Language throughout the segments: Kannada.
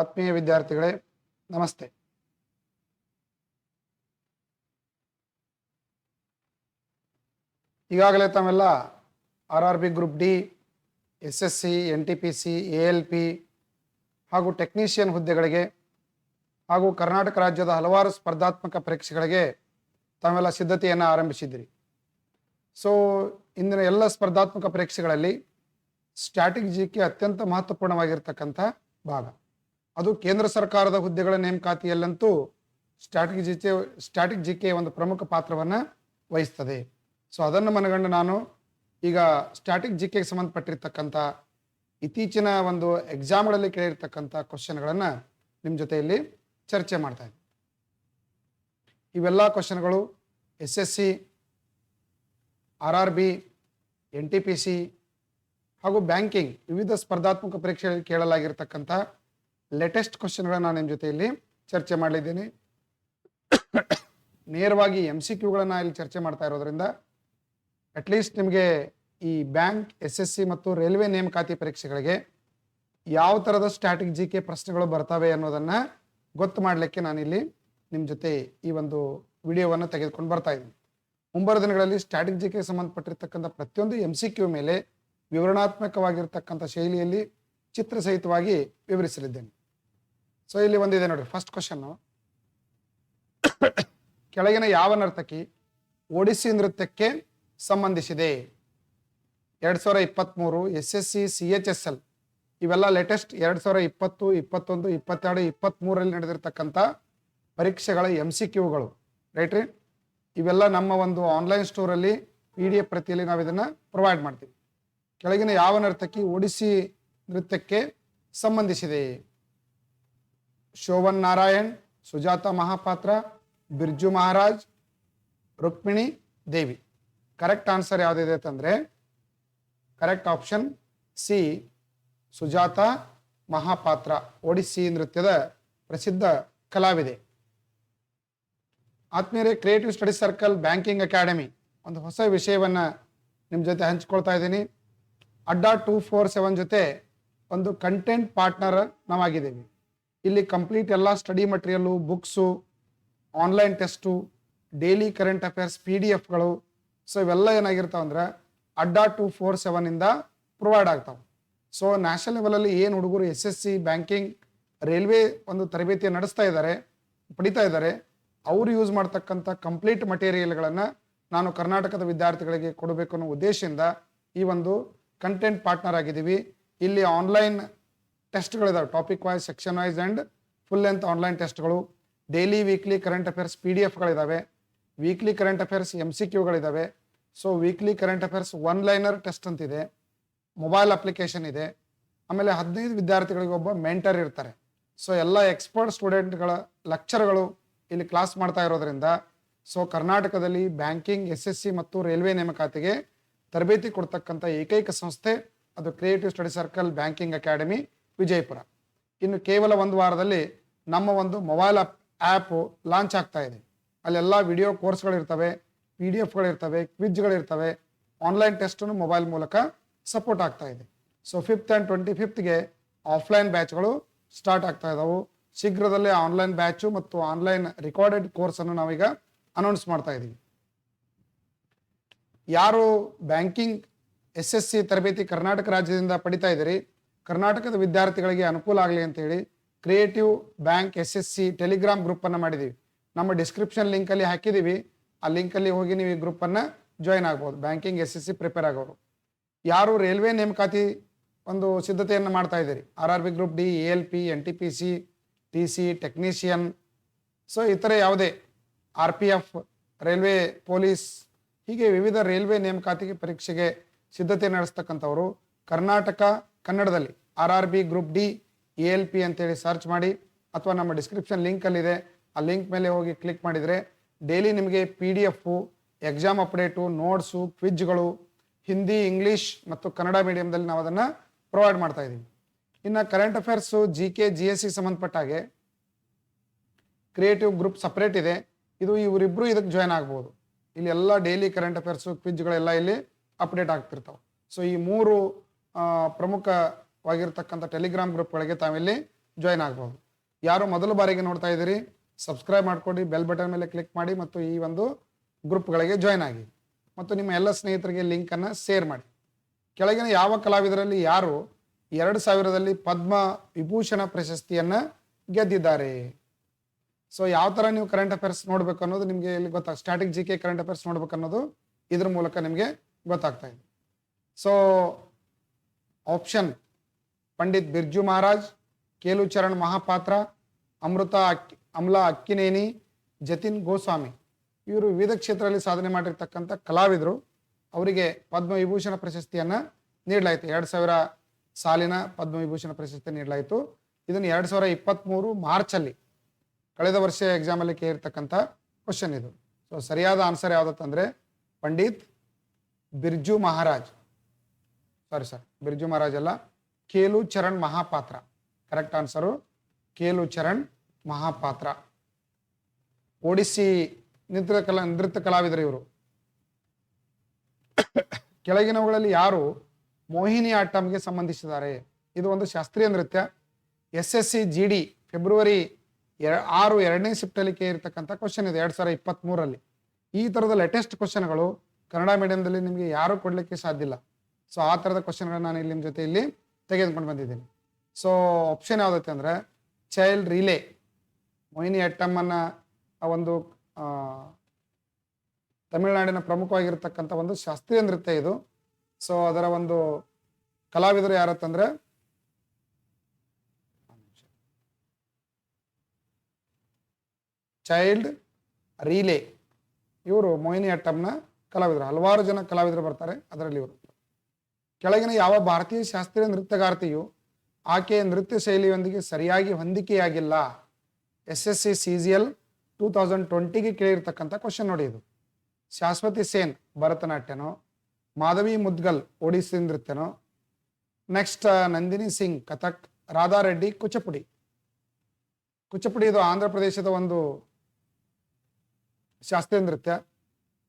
ಆತ್ಮೀಯ ವಿದ್ಯಾರ್ಥಿಗಳೇ, ನಮಸ್ತೆ. ಈಗಾಗಲೇ ತಾವೆಲ್ಲ R R B group D, S S C, N T P C, A L P ಹಾಗೂ ಟೆಕ್ನಿಷಿಯನ್ ಹುದ್ದೆಗಳಿಗೆ ಹಾಗೂ ಕರ್ನಾಟಕ ರಾಜ್ಯದ ಹಲವಾರು ಸ್ಪರ್ಧಾತ್ಮಕ ಪರೀಕ್ಷೆಗಳಿಗೆ ತಾವೆಲ್ಲ ಸಿದ್ಧತೆಯನ್ನು ಆರಂಭಿಸಿದ್ದೀರಿ. ಸೊ ಇಂದಿನ ಎಲ್ಲ ಸ್ಪರ್ಧಾತ್ಮಕ ಪರೀಕ್ಷೆಗಳಲ್ಲಿ ಸ್ಟ್ರಾಟಜಿಕ್ಕೆ ಅತ್ಯಂತ ಮಹತ್ವಪೂರ್ಣವಾಗಿರ್ತಕ್ಕಂಥ ಭಾಗ. ಅದು ಕೇಂದ್ರ ಸರ್ಕಾರದ ಹುದ್ದೆಗಳ ನೇಮಕಾತಿಯಲ್ಲಂತೂ ಸ್ಟ್ಯಾಟಿಕ್ ಜಿ ಸ್ಟ್ಯಾಟಿಕ್ ಜಿ ಒಂದು ಪ್ರಮುಖ ಪಾತ್ರವನ್ನು ವಹಿಸ್ತದೆ. ಸೊ ಅದನ್ನು ಮನಗಂಡು ನಾನು ಈಗ ಸ್ಟ್ಯಾಟಿಕ್ ಜಿ ಕೆಗೆ ಸಂಬಂಧಪಟ್ಟಿರ್ತಕ್ಕಂಥ ಇತ್ತೀಚಿನ ಒಂದು ಎಕ್ಸಾಮ್ಗಳಲ್ಲಿ ಕೇಳಿರ್ತಕ್ಕಂಥ ಕ್ವಶನ್ಗಳನ್ನು ನಿಮ್ಮ ಜೊತೆಯಲ್ಲಿ ಚರ್ಚೆ ಮಾಡ್ತಾ ಇದ್ದೀನಿ ಇವೆಲ್ಲ ಕ್ವಶನ್ಗಳು S S C R R B N T P C ಹಾಗೂ ಬ್ಯಾಂಕಿಂಗ್ ವಿವಿಧ ಸ್ಪರ್ಧಾತ್ಮಕ ಪರೀಕ್ಷೆಗಳಲ್ಲಿ ಕೇಳಲಾಗಿರ್ತಕ್ಕಂಥ ಲೇಟೆಸ್ಟ್ ಕ್ವಶನ್ಗಳನ್ನ ನಾನು ನಿಮ್ಮ ಜೊತೆಯಲ್ಲಿ ಚರ್ಚೆ ಮಾಡಲಿದ್ದೀನಿ. ನೇರವಾಗಿ ಎಂ ಸಿ ಕ್ಯೂಗಳನ್ನು ಇಲ್ಲಿ ಚರ್ಚೆ ಮಾಡ್ತಾ ಇರೋದ್ರಿಂದ ಅಟ್ಲೀಸ್ಟ್ ನಿಮಗೆ ಈ ಬ್ಯಾಂಕ್ ಎಸ್ ಎಸ್ ಸಿ ಮತ್ತು ರೈಲ್ವೆ ನೇಮಕಾತಿ ಪರೀಕ್ಷೆಗಳಿಗೆ ಯಾವ ಥರದ ಕೆ ಪ್ರಶ್ನೆಗಳು ಬರ್ತವೆ ಅನ್ನೋದನ್ನು ಗೊತ್ತು ಮಾಡಲಿಕ್ಕೆ ನಾನಿಲ್ಲಿ ನಿಮ್ಮ ಜೊತೆ ಈ ಒಂದು ವಿಡಿಯೋವನ್ನು ತೆಗೆದುಕೊಂಡು ಬರ್ತಾ ಇದ್ದೀನಿ. ಮುಂಬರುವ ದಿನಗಳಲ್ಲಿ ಕೆ ಸಂಬಂಧಪಟ್ಟಿರ್ತಕ್ಕಂಥ ಪ್ರತಿಯೊಂದು ಎಂ ಸಿ ಕ್ಯೂ ಮೇಲೆ ವಿವರಣಾತ್ಮಕವಾಗಿರ್ತಕ್ಕಂಥ ಶೈಲಿಯಲ್ಲಿ ಚಿತ್ರ ಸಹಿತವಾಗಿ ವಿವರಿಸಲಿದ್ದೇನೆ. ಸೊ ಇಲ್ಲಿ ಒಂದಿದೆ ನೋಡಿ ಫಸ್ಟ್ ಕ್ವಶನ್ನು ಕೆಳಗಿನ ಯಾವ ನರ್ತಕಿ ಒಡಿಸ್ಸಿ ನೃತ್ಯಕ್ಕೆ ಸಂಬಂಧಿಸಿದೆ? ಎರಡು ಸಾವಿರ ಇಪ್ಪತ್ತ್ಮೂರು S S C C H S L. ಇವೆಲ್ಲ ಲೇಟೆಸ್ಟ್ ಎರಡು ಸಾವಿರ ಇಪ್ಪತ್ತು, ಇಪ್ಪತ್ತೊಂದು, ಇಪ್ಪತ್ತೆರಡು ಇಪ್ಪತ್ತ್ಮೂರಲ್ಲಿ ನಡೆದಿರ್ತಕ್ಕಂಥ ಪರೀಕ್ಷೆಗಳ ಎಂ ಸಿ ಕ್ಯೂಗಳು ರೈಟ್ ರೀ? ಇವೆಲ್ಲ ನಮ್ಮ ಒಂದು ಆನ್ಲೈನ್ ಸ್ಟೋರಲ್ಲಿ ಪಿ ಡಿ ಎಫ್ ಪ್ರತಿಯಲ್ಲಿ ನಾವು ಇದನ್ನು ಪ್ರೊವೈಡ್ ಮಾಡ್ತೀವಿ. ಕೆಳಗಿನ ಯಾವ ನರ್ತಕಿ ಒಡಿಸಿ ನೃತ್ಯಕ್ಕೆ ಸಂಬಂಧಿಸಿದೆ? ಶೋಭನ್ ನಾರಾಯಣ್, ಸುಜಾತ ಮಹಾಪಾತ್ರ, ಬಿರ್ಜು ಮಹಾರಾಜ್, ರುಕ್ಮಿಣಿ ದೇವಿ. ಕರೆಕ್ಟ್ ಆನ್ಸರ್ ಯಾವುದಿದೆ ಅಂತಂದರೆ correct option C Sujata Mahapatra Odissi ನೃತ್ಯದ ಪ್ರಸಿದ್ಧ ಕಲಾವಿದೆ. ಆತ್ಮೀಯರೇ creative study circle banking academy ಒಂದು ಹೊಸ ವಿಷಯವನ್ನು ನಿಮ್ಮ ಜೊತೆ ಹಂಚ್ಕೊಳ್ತಾ ಇದ್ದೀನಿ. ಅಡ್ಡಾ ಟೂ ಫೋರ್ ಸೆವೆನ್ ಜೊತೆ ಒಂದು ಕಂಟೆಂಟ್ ಪಾರ್ಟ್ನರ್ ನಾವಾಗಿದ್ದೀವಿ ಇಲ್ಲಿ ಕಂಪ್ಲೀಟ್ ಎಲ್ಲ study material books online test daily current affairs P D ಎಫ್ಗಳು so ಇವೆಲ್ಲ ಏನಾಗಿರ್ತಾವೆ ಅಂದ್ರೆ ಅಡ್ಡಾ ಟು ಫೋರ್ ಸೆವೆನಿಂದ ಪ್ರೊವೈಡ್ ಆಗ್ತಾವೆ. ಸೊ ನ್ಯಾಷನಲ್ ಲೆವೆಲಲ್ಲಿ ಏನು ಹುಡುಗರು S S C banking railway ಒಂದು ತರಬೇತಿ ನಡೆಸ್ತಾ ಇದ್ದಾರೆ ಪಡಿತಾ ಇದ್ದಾರೆ ಅವರು ಯೂಸ್ ಮಾಡ್ತಕ್ಕಂಥ ಕಂಪ್ಲೀಟ್ ಮಟೀರಿಯಲ್ಗಳನ್ನು ನಾನು ಕರ್ನಾಟಕದ ವಿದ್ಯಾರ್ಥಿಗಳಿಗೆ ಕೊಡಬೇಕು ಅನ್ನೋ ಉದ್ದೇಶದಿಂದ ಈ ಒಂದು ಕಂಟೆಂಟ್ ಪಾರ್ಟ್ನರ್ ಆಗಿದ್ದೀವಿ. ಇಲ್ಲಿ online ಟೆಸ್ಟ್ಗಳಿದಾವೆ. Topic wise, section wise and full length online ಟೆಸ್ಟ್ಗಳು. Daily weekly current affairs P D ಎಫ್ಗಳಿದ್ದಾವೆ weekly current affairs M C ಕ್ಯೂಗಳಿದ್ದಾವೆ so, weekly current affairs one liner test ಅಂತಿದೆ. ಮೊಬೈಲ್ ಅಪ್ಲಿಕೇಶನ್ ಇದೆ. ಆಮೇಲೆ ಹದಿನೈದು ವಿದ್ಯಾರ್ಥಿಗಳಿಗೆ ಒಬ್ಬ ಮೆಂಟರ್ ಇರ್ತಾರೆ. ಸೊ, ಎಲ್ಲ ಎಕ್ಸ್ಪರ್ಟ್ ಸ್ಟೂಡೆಂಟ್ಗಳ ಲೆಕ್ಚರ್ಗಳು ಇಲ್ಲಿ ಕ್ಲಾಸ್ ಮಾಡ್ತಾ ಇರೋದ್ರಿಂದ, ಸೊ, ಕರ್ನಾಟಕದಲ್ಲಿ ಬ್ಯಾಂಕಿಂಗ್, ಎಸ್ ಎಸ್ ಸಿ ಮತ್ತು ರೈಲ್ವೆ ನೇಮಕಾತಿಗೆ ತರಬೇತಿ ಕೊಡ್ತಕ್ಕಂಥ ಏಕೈಕ ಸಂಸ್ಥೆ ಅದು creative study circle banking academy Vijayapura. ಇನ್ನು ಕೇವಲ ಒಂದು ವಾರದಲ್ಲಿ ನಮ್ಮ ಒಂದು ಮೊಬೈಲ್ ಆ್ಯಪು ಲಾಂಚ್ ಆಗ್ತಾ ಇದೆ. ಅಲ್ಲೆಲ್ಲ ವಿಡಿಯೋ ಕೋರ್ಸ್ಗಳಿರ್ತವೆ ಪಿ ಡಿ ಎಫ್ಗಳಿರ್ತವೆ ಕ್ವಿಜ್ಗಳಿರ್ತವೆ ಆನ್ಲೈನ್ ಟೆಸ್ಟನ್ನು ಮೊಬೈಲ್ ಮೂಲಕ ಸಪೋರ್ಟ್ ಆಗ್ತಾ ಇದೆ. ಸೊ ಫಿಫ್ತ್ ಆ್ಯಂಡ್ ಟ್ವೆಂಟಿ ಫಿಫ್ತ್ಗೆ ಆಫ್ಲೈನ್ ಬ್ಯಾಚ್ಗಳು ಸ್ಟಾರ್ಟ್ ಆಗ್ತಾ ಇದ್ದಾವೆ ಶೀಘ್ರದಲ್ಲೇ ಆನ್ಲೈನ್ ಬ್ಯಾಚು ಮತ್ತು ಆನ್ಲೈನ್ ರೆಕಾರ್ಡೆಡ್ ಕೋರ್ಸನ್ನು ನಾವೀಗ ಅನೌನ್ಸ್ ಮಾಡ್ತಾ ಇದ್ದೀವಿ ಯಾರು ಬ್ಯಾಂಕಿಂಗ್ ಎಸ್ ಎಸ್ ಸಿ ತರಬೇತಿ ಕರ್ನಾಟಕ ರಾಜ್ಯದಿಂದ ಪಡಿತಾ ಇದ್ದೀರಿ ಕರ್ನಾಟಕದ ವಿದ್ಯಾರ್ಥಿಗಳಿಗೆ ಅನುಕೂಲ ಆಗಲಿ ಅಂತೇಳಿ creative bank S S C Telegram ಗ್ರೂಪನ್ನು ಮಾಡಿದ್ದೀವಿ ನಮ್ಮ ಡಿಸ್ಕ್ರಿಪ್ಷನ್ ಲಿಂಕಲ್ಲಿ ಹಾಕಿದ್ದೀವಿ ಆ ಲಿಂಕಲ್ಲಿ ಹೋಗಿ ನೀವು ಈ ಗ್ರೂಪನ್ನು ಜಾಯ್ನ್ ಆಗ್ಬೋದು. Banking S S C prepare ಆಗೋರು. ಯಾರು ರೈಲ್ವೆ ನೇಮಕಾತಿ ಒಂದು ಸಿದ್ಧತೆಯನ್ನು ಮಾಡ್ತಾ ಇದ್ದೀರಿ? R R B group D A L P N T P C T C technician so ಇತರೆ ಯಾವುದೇ R P F railway police ಹೀಗೆ ವಿವಿಧ ರೈಲ್ವೆ ನೇಮಕಾತಿಗೆ ಪರೀಕ್ಷೆಗೆ ಸಿದ್ಧತೆ ನಡೆಸ್ತಕ್ಕಂಥವರು ಕರ್ನಾಟಕ ಕನ್ನಡದಲ್ಲಿ R R B group D A L P ಅಂತೇಳಿ ಸರ್ಚ್ ಮಾಡಿ ಅಥವಾ ನಮ್ಮ ಡಿಸ್ಕ್ರಿಪ್ಷನ್ ಲಿಂಕಲ್ಲಿದೆ ಆ ಲಿಂಕ್ ಮೇಲೆ ಹೋಗಿ ಕ್ಲಿಕ್ ಮಾಡಿದರೆ ಡೈಲಿ ನಿಮಗೆ P D F exam update notes ಕ್ವಿಜ್ಗಳು Hindi English ಮತ್ತು ಕನ್ನಡ ಮೀಡಿಯಮ್ದಲ್ಲಿ ನಾವು ಅದನ್ನು ಪ್ರೊವೈಡ್ ಮಾಡ್ತಾ ಇದ್ದೀವಿ. ಇನ್ನು current affairs G K G S C ಸಂಬಂಧಪಟ್ಟ ಹಾಗೆ ಕ್ರಿಯೇಟಿವ್ ಗ್ರೂಪ್ ಸಪ್ರೇಟ್ ಇದೆ. ಇದು ಇವರಿಬ್ಬರು ಇದಕ್ಕೆ ಜಾಯ್ನ್ ಆಗ್ಬೋದು. ಇಲ್ಲಿ ಎಲ್ಲ ಡೈಲಿ ಕರೆಂಟ್ ಅಫೇರ್ಸು ಕ್ವಿಜ್ಗಳೆಲ್ಲ ಇಲ್ಲಿ ಅಪ್ಡೇಟ್ ಆಗ್ತಿರ್ತಾವೆ. ಸೊ ಈ ಮೂರು ಪ್ರಮುಖವಾಗಿರ್ತಕ್ಕಂಥ ಟೆಲಿಗ್ರಾಮ್ ಗ್ರೂಪ್ಗಳಿಗೆ ತಾವಿಲ್ಲಿ ಜಾಯ್ನ್ ಆಗ್ಬೋದು. ಯಾರು ಮೊದಲ ಬಾರಿಗೆ ನೋಡ್ತಾ ಇದ್ದೀರಿ, ಸಬ್ಸ್ಕ್ರೈಬ್ ಮಾಡ್ಕೊಂಡು, ಬೆಲ್ ಬಟನ್ ಮೇಲೆ ಕ್ಲಿಕ್ ಮಾಡಿ ಮತ್ತು ಈ ಒಂದು ಗ್ರೂಪ್ಗಳಿಗೆ ಜಾಯ್ನ್ ಆಗಿ. ಮತ್ತು ನಿಮ್ಮ ಎಲ್ಲ ಸ್ನೇಹಿತರಿಗೆ ಲಿಂಕನ್ನು ಶೇರ್ ಮಾಡಿ. ಕೆಳಗಿನ ಯಾವ ಕಲಾವಿದರಲ್ಲಿ ಯಾರು ಎರಡು ಸಾವಿರದಲ್ಲಿ ಪದ್ಮ ವಿಭೂಷಣ ಪ್ರಶಸ್ತಿಯನ್ನು ಗೆದ್ದಿದ್ದಾರೆ? ಸೊ ಯಾವ ಥರ ನೀವು ಕರೆಂಟ್ ಅಫೇರ್ಸ್ ನೋಡಬೇಕು ಅನ್ನೋದು ನಿಮಗೆ ಇಲ್ಲಿ ಗೊತ್ತಾಗ static G K current affairs ನೋಡ್ಬೇಕು ಅನ್ನೋದು ಇದ್ರ ಮೂಲಕ ನಿಮಗೆ ಗೊತ್ತಾಗ್ತಾ ಇದೆ. So option Pandit Birju Maharaj Charan Mahapatra, Amrita Akki Amala Akkineni, Jatin Goswami. ಇವರು ವಿವಿಧ ಕ್ಷೇತ್ರದಲ್ಲಿ ಸಾಧನೆ ಮಾಡಿರ್ತಕ್ಕಂಥ ಕಲಾವಿದರು. ಅವರಿಗೆ ಪದ್ಮವಿಭೂಷಣ ಪ್ರಶಸ್ತಿಯನ್ನು ನೀಡಲಾಯಿತು. ಎರಡು ಸಾವಿರ ಸಾಲಿನ ಪದ್ಮವಿಭೂಷಣ ಪ್ರಶಸ್ತಿ ನೀಡಲಾಯಿತು. ಇದನ್ನು ಎರಡು ಸಾವಿರ ಇಪ್ಪತ್ತ್ಮೂರು ಮಾರ್ಚಲ್ಲಿ, ಕಳೆದ ವರ್ಷ ಎಕ್ಸಾಮಲ್ಲಿ ಕೇಳಿರ್ತಕ್ಕಂಥ ಕ್ವಶನ್ ಇದು. ಸೊ ಸರಿಯಾದ ಆನ್ಸರ್ ಯಾವುದಂತಂದರೆ ಪಂಡಿತ್ ಬಿರ್ಜು ಮಹಾರಾಜ್. ಸಾರಿ ಸರ್ ಬಿರ್ಜು ಮಹಾರಾಜ್ ಅಲ್ಲ. ಕೇಲು ಚರಣ್ ಮಹಾಪಾತ್ರ ಕರೆಕ್ಟ್ ಆನ್ಸರು ಕೇಲು ಚರಣ್ ಮಹಾಪಾತ್ರ ಒಡಿಸ್ಸಿ ನೃತ್ಯ ಕಲಾ ನೃತ್ಯ ಕಲಾವಿದರು ಇವರು. ಕೆಳಗಿನವುಗಳಲ್ಲಿ ಯಾರು ಮೋಹಿನಿ ಆಟಮ್ಗೆ ಸಂಬಂಧಿಸಿದ್ದಾರೆ? ಇದು ಒಂದು ಶಾಸ್ತ್ರೀಯ ನೃತ್ಯ. S S C G D February ಆರು ಎರಡನೇ ಶಿಫ್ಟಲ್ಲಿ ಇರತಕ್ಕಂಥ ಕ್ವಶನ್ ಇದೆ, ಎರಡು ಸಾವಿರ ಇಪ್ಪತ್ತ್ಮೂರರಲ್ಲಿ ಈ ಥರದ ಲೇಟೆಸ್ಟ್ ಕ್ವಶನ್ಗಳು ಕನ್ನಡ ಮೀಡಿಯಂದಲ್ಲಿ ನಿಮಗೆ ಯಾರು ಕೊಡಲಿಕ್ಕೆ ಸಾಧ್ಯ ಇಲ್ಲ? ಸೊ ಆ ಥರದ ಕ್ವಶನ್ಗಳನ್ನ ನಾನು ಇಲ್ಲಿ ನಿಮ್ಮ ಜೊತೆ ಇಲ್ಲಿ ತೆಗೆದುಕೊಂಡು ಬಂದಿದ್ದೀನಿ. ಸೊ ಆಪ್ಷನ್ ಯಾವುದೈತೆ ಅಂದರೆ ಚೈಲ್ಡ್ ರಿಲೇ ಮೊಹಿನಿ ಅಟ್ಟಮ್ಮನ ಒಂದು ತಮಿಳುನಾಡಿನ ಪ್ರಮುಖವಾಗಿರ್ತಕ್ಕಂಥ ಒಂದು ಶಾಸ್ತ್ರೀಯ ನೃತ್ಯ ಇದು. ಸೊ ಅದರ ಒಂದು ಕಲಾವಿದರು ಯಾರತ್ತಂದ್ರೆ ಚೈಲ್ಡ್ ರೀಲೆ ಇವರು ಮೋಹಿನಿ ಅಟ್ಟಮ್ನ ಕಲಾವಿದರು. ಹಲವಾರು ಜನ ಕಲಾವಿದರು ಬರ್ತಾರೆ, ಅದರಲ್ಲಿ ಇವರು. ಕೆಳಗಿನ ಯಾವ ಭಾರತೀಯ ಶಾಸ್ತ್ರೀಯ ನೃತ್ಯಗಾರ್ತಿಯು ಆಕೆಯ ನೃತ್ಯ ಶೈಲಿಯೊಂದಿಗೆ ಸರಿಯಾಗಿ ಹೊಂದಿಕೆಯಾಗಿಲ್ಲ? S S C C G L two thousand ಟ್ವೆಂಟಿಗೆ ಕೇಳಿರ್ತಕ್ಕಂಥ ಕ್ವಶನ್ ನೋಡಿ ಇದು. ಶಾಶ್ವತಿ ಸೇನ್ ಭರತನಾಟ್ಯನೋ, ಮಾಧವಿ ಮುದ್ಗಲ್ ಒಡಿಸ್ಸಿ ನೃತ್ಯನೋ, ನೆಕ್ಸ್ಟ್ ನಂದಿನಿ ಸಿಂಗ್ ಕಥಕ್, ರಾಧಾ ರೆಡ್ಡಿ ಕುಚಪುಡಿ. ಕುಚಪುಡಿ ಇದು ಆಂಧ್ರ ಪ್ರದೇಶದ ಒಂದು ಶಾಸ್ತ್ರೀಯ ನೃತ್ಯ.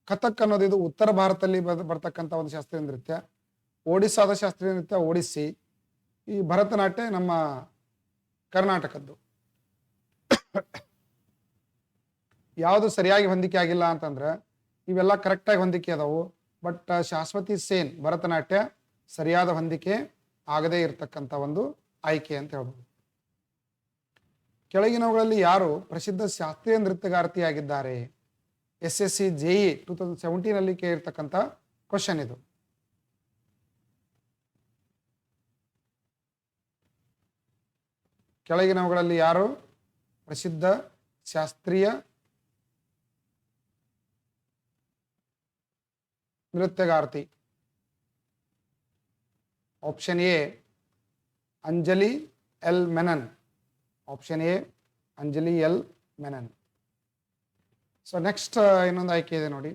ಕಥಕ್ ಅನ್ನೋದು ಇದು ಉತ್ತರ ಭಾರತದಲ್ಲಿ ಬರ್- ಬರ್ತಕ್ಕಂಥ ಒಂದು ಶಾಸ್ತ್ರೀಯ ನೃತ್ಯ. ಒಡಿಸ್ಸಾದ ಶಾಸ್ತ್ರೀಯ ನೃತ್ಯ ಓಡಿಸಿ ಈ ಭರತನಾಟ್ಯ ನಮ್ಮ ಕರ್ನಾಟಕದ್ದು. ಯಾವುದು ಸರಿಯಾಗಿ ಹೊಂದಿಕೆ ಆಗಿಲ್ಲ ಅಂತಂದ್ರೆ, ಇವೆಲ್ಲ ಕರೆಕ್ಟಾಗಿ ಹೊಂದಿಕೆ ಅದಾವು. ಬಟ್, ಶಾಶ್ವತಿ ಸೇನ್ ಭರತನಾಟ್ಯ ಸರಿಯಾದ ಹೊಂದಿಕೆ ಆಗದೇ ಇರತಕ್ಕಂಥ ಒಂದು ಆಯ್ಕೆ ಅಂತ ಹೇಳ್ಬೋದು. ಕೆಳಗಿನವುಗಳಲ್ಲಿ ಯಾರು ಪ್ರಸಿದ್ಧ ಶಾಸ್ತ್ರೀಯ ನೃತ್ಯಗಾರ್ತಿಯಾಗಿದ್ದಾರೆ? S S C JE two thousand ಸೆವೆಂಟೀನಲ್ಲಿ ಕೇಳಿರ್ತಕ್ಕಂಥ ಕ್ವಶನ್ ಇದು. ಕೆಳಗಿನವುಗಳಲ್ಲಿ ಯಾರು? ಪ್ರಸಿದ್ಧ ಶಾಸ್ತ್ರೀಯ ನೃತ್ಯಗಾರ್ತಿ. Option A Anjali L Menon. Option A Anjali L Menon. So next ಇನ್ನೊಂದು ಆಯ್ಕೆ ಇದೆ ನೋಡಿ.